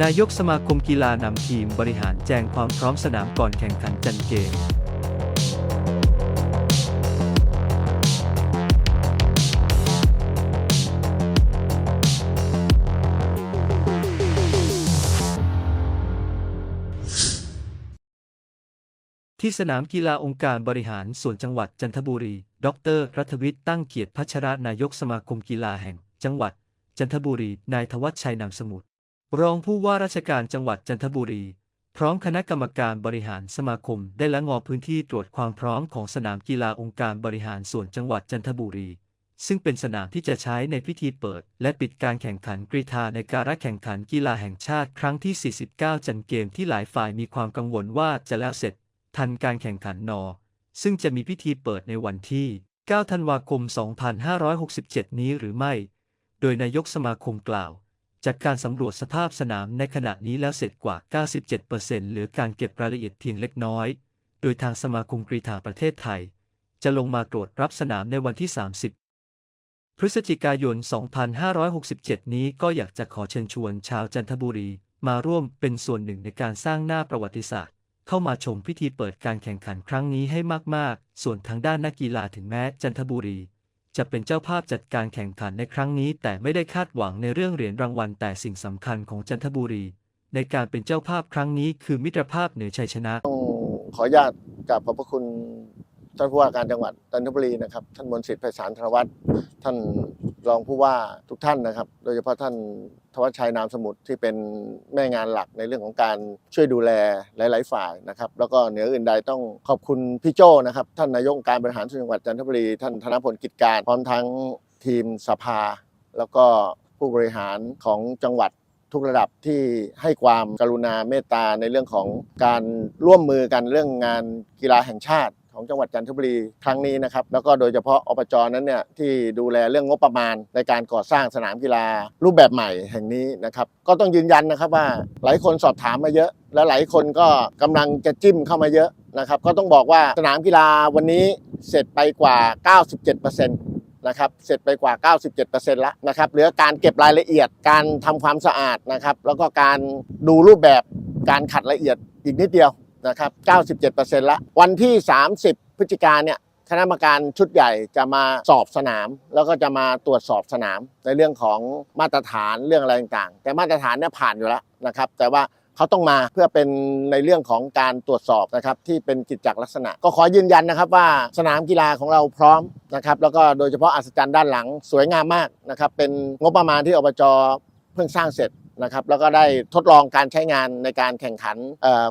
นายกสมาคมกีฬานำทีมบริหารแจงความพร้อมสนามก่อนแข่งขันจันเกมที่สนามกีฬาองค์การบริหารส่วนจังหวัดจันทบุรี ดร รัฐวิทย์ตั้งเกียรติพัชรนายกสมาคมกีฬาแห่ง จังหวัด จันทบุรี นายทวัชชัยนามสมุทร รองผู้ว่าราชการจังหวัดจันทบุรี พร้อมคณะกรรมการบริหารสมาคม ได้ละงอพื้นที่ตรวจความพร้อมของสนามกีฬาองค์การบริหารส่วนจังหวัดจันทบุรี ซึ่งเป็นสนามที่จะใช้ในพิธีเปิด และปิดการแข่งขันกรีฑาในการแข่งขันกีฬาแห่งชาติครั้งที่ 49 จันเกมที่หลายฝ่ายมีความกังวลว่าจะแล้วเสร็จ ทันการแข่งขันนอ ซึ่งจะมีพิธีเปิดในวันที่ 9 ธันวาคม 2567 นี้หรือไม่ โดยนายกสมาคมกล่าวจากการสำรวจสภาพสนามในขณะนี้แล้วเสร็จกว่า 97%เหลือการเก็บรายละเอียดเพียงเล็กน้อย โดยทางสมาคมกรีฑาประเทศไทย จะลงมาตรวจรับสนามในวันที่ 30พฤศจิกายน 2567 นี้ก็อยากจะขอเชิญชวนชาวจันทบุรีมาร่วมเป็นส่วนหนึ่งในการสร้างหน้าประวัติศาสตร์ เข้ามาชมพิธีเปิดการแข่งขันครั้งนี้ให้มาก ๆ ส่วนทางด้านนักกีฬาถึงแม้จันทบุรี จะเป็นเจ้าภาพจัดการแข่งขันในครั้งนี้แต่ไม่ได้คาดหวังในเรื่องเหรียญรางวัลแต่สิ่งสำคัญของจันทบุรี ในการเป็นเจ้าภาพครั้งนี้คือมิตรภาพเหนือชัยชนะ ต้องขออนุญาตกราบขอบพระคุณท่านผู้ว่าการจังหวัดจันทบุรีนะครับ ท่านมนต์สิทธิ์ไพศาลธนวัฒน์ท่าน รองผู้ว่าทุกท่านนะครับ โดยเฉพาะท่านทวัชชัยนามสมุทรที่เป็นแม่งานหลักในเรื่องของการช่วยดูแลหลาย ๆ ฝ่ายนะครับ แล้วก็เหนืออื่นใดต้องขอบคุณพี่โจ้นะครับ ท่านนายกองการบริหารส่วนจังหวัดจันทบุรี ท่านธนพลกิจการ พร้อมทั้งทีมสภา แล้วก็ผู้บริหารของจังหวัดทุกระดับที่ให้ความกรุณาเมตตาในเรื่องของการร่วมมือกันเรื่องงานกีฬาแห่งชาติ ของจังหวัดจันทบุรีครั้งนี้นะครับแล้วก็โดยเฉพาะอบจนั้นเนี่ยที่ดูแลเรื่องงบประมาณ ในการก่อสร้างสนามกีฬา รูปแบบใหม่แห่งนี้นะครับก็ต้องยืนยันนะครับว่าหลายคนสอบถามมาเยอะ และหลายคนก็กำลังจะจิ้มเข้ามาเยอะนะครับก็ต้องบอกว่าสนามกีฬาวันนี้เสร็จไปกว่า 97%นะครับเสร็จไปกว่า 97%แล้วนะครับเหลือการเก็บรายละเอียดการทำความสะอาดนะครับแล้วก็การดูรูปแบบการขัดละเอียดอีกนิดเดียว นะครับ97%ละวันที่ 30 พฤศจิกาเนี่ยคณะกรรมการชุดใหญ่จะมาสอบสนาม แล้วก็จะมาตรวจสอบสนาม ในเรื่องของมาตรฐานเรื่องอะไรต่างๆ แต่มาตรฐานเนี่ยผ่านอยู่แล้วนะครับ แต่ว่าเขาต้องมาเพื่อเป็นในเรื่องของการตรวจสอบนะครับที่เป็นกิจจลักษณะ ก็ขอยืนยันนะครับว่าสนามกีฬาของเราพร้อมนะครับแล้วก็โดยเฉพาะอัศจรรย์ด้านหลังสวยงามมากนะครับเป็นงบประมาณที่อบจเพิ่งสร้างเสร็จ นะครับแล้วก็ได้ทดลองการใช้งานในการแข่งขัน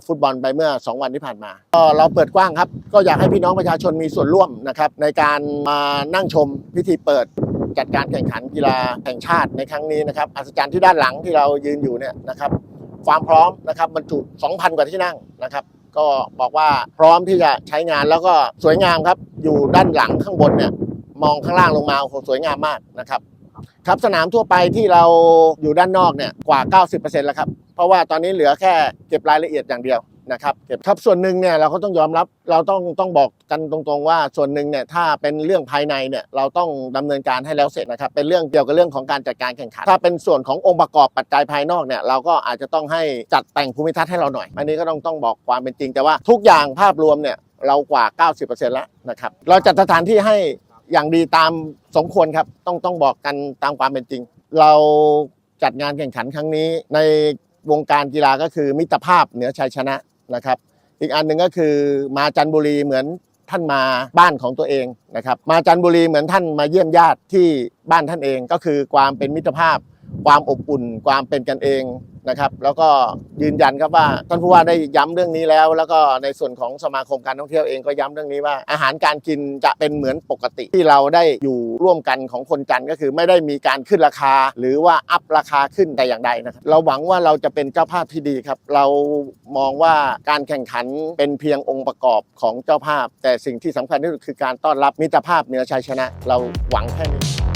ฟุตบอลไปเมื่อ 2 วันที่ผ่านมาก็เราเปิดกว้างครับ ก็อยากให้พี่น้องประชาชนมีส่วนร่วมนะครับในการมานั่งชมพิธีเปิดจัดการแข่งขันกีฬาแห่งชาติในครั้งนี้นะครับอัศจรรย์ที่ด้านหลังที่เรายืนอยู่เนี่ยนะครับความพร้อมนะครับบรรจุ 2,000 กว่าที่นั่งนะครับ ก็บอกว่าพร้อมที่จะใช้งานแล้วก็สวยงามครับอยู่ด้านหลังข้างบนเนี่ยมองข้างล่างลงมาโอ้โหสวยงามมากนะครับ ครับสนามทั่วไปที่เราอยู่ด้านนอกเนี่ยกว่า 90%แล้วครับเพราะว่าตอนนี้เหลือแค่เก็บรายละเอียดอย่างเดียวนะครับเก็บครับส่วนหนึ่งเนี่ยเราก็ต้องยอมรับเราต้องต้องบอกกันตรงๆว่าส่วนหนึ่งเนี่ยถ้าเป็นเรื่องภายในเนี่ยเราต้องดำเนินการให้แล้วเสร็จนะครับเป็นเรื่องเกี่ยวกับเรื่องของการจัดการแข่งขันถ้าเป็นส่วนขององค์ประกอบปัจจัยภายนอกเนี่ยเราก็อาจจะต้องให้จัดแต่งภูมิทัศน์ให้เราหน่อย อันนี้ก็ต้องต้องบอกความเป็นจริง แต่ว่าทุกอย่างภาพรวมเนี่ยเรากว่า 90%แล้วนะครับเราจัดสถานที่ให้ อย่างดีตามสมควรครับ ต้องต้องบอกกันตามความเป็นจริง เราจัดงานแข่งขันครั้งนี้ ในวงการกีฬาก็คือมิตรภาพเหนือชัยชนะนะครับ อีกอันหนึ่งก็คือมาจันบุรีเหมือนท่านมาบ้านของตัวเองนะครับ มาจันบุรีเหมือนท่านมาเยี่ยมญาติที่บ้านท่านเองก็คือความเป็นมิตรภาพ ความอบอุ่นความเป็นกันเองนะครับ แล้วก็ยืนยันครับว่าท่านผู้ว่าได้ย้ำเรื่องนี้แล้ว แล้วก็ในส่วนของสมาคมการท่องเที่ยวเองก็ย้ำเรื่องนี้ว่า อาหารการกินจะเป็นเหมือนปกติที่เราได้อยู่ร่วมกันของคนจันก็คือไม่ได้มีการขึ้นราคา หรือว่าอัพราคาขึ้นแต่อย่างใดนะครับเราหวังว่าเราจะเป็นเจ้าภาพที่ดีครับ เรามองว่าการแข่งขันเป็นเพียงองค์ประกอบของเจ้าภาพ แต่สิ่งที่สำคัญที่สุดคือการต้อนรับมิตรภาพเหนือชัยชนะ เราหวังแค่นี้